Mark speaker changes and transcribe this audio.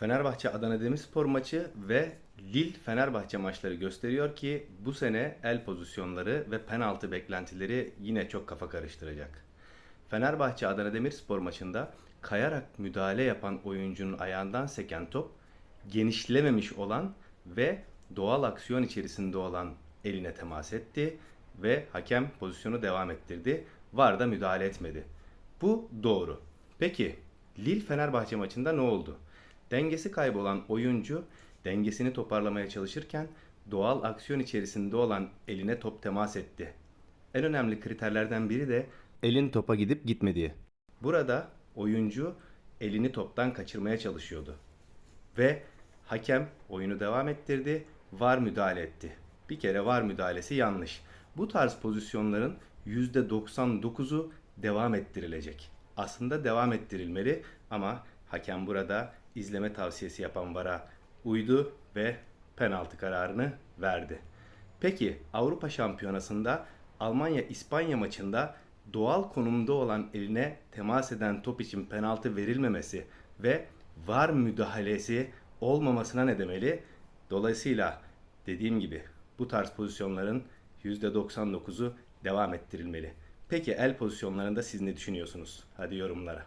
Speaker 1: Fenerbahçe Adana Demirspor maçı ve Lille Fenerbahçe maçları gösteriyor ki bu sene el pozisyonları ve penaltı beklentileri yine çok kafa karıştıracak. Fenerbahçe Adana Demirspor maçında kayarak müdahale yapan oyuncunun ayağından seken top genişlememiş olan ve doğal aksiyon içerisinde olan eline temas etti ve hakem pozisyonu devam ettirdi. VAR da müdahale etmedi. Bu doğru. Peki Lille Fenerbahçe maçında ne oldu? Dengesi kaybolan oyuncu dengesini toparlamaya çalışırken doğal aksiyon içerisinde olan eline top temas etti. En önemli kriterlerden biri de elin topa gidip gitmediği. Burada oyuncu elini toptan kaçırmaya çalışıyordu. Ve hakem oyunu devam ettirdi, VAR müdahale etti. Bir kere VAR müdahalesi yanlış. Bu tarz pozisyonların %99'u devam ettirilecek. Aslında devam ettirilmeli ama hakem burada izleme tavsiyesi yapan VAR'a uydu ve penaltı kararını verdi. Peki Avrupa Şampiyonası'nda Almanya-İspanya maçında doğal konumda olan eline temas eden top için penaltı verilmemesi ve VAR müdahalesi olmamasına ne demeli? Dolayısıyla dediğim gibi bu tarz pozisyonların %99'u devam ettirilmeli. Peki el pozisyonlarında siz ne düşünüyorsunuz? Hadi yorumlara.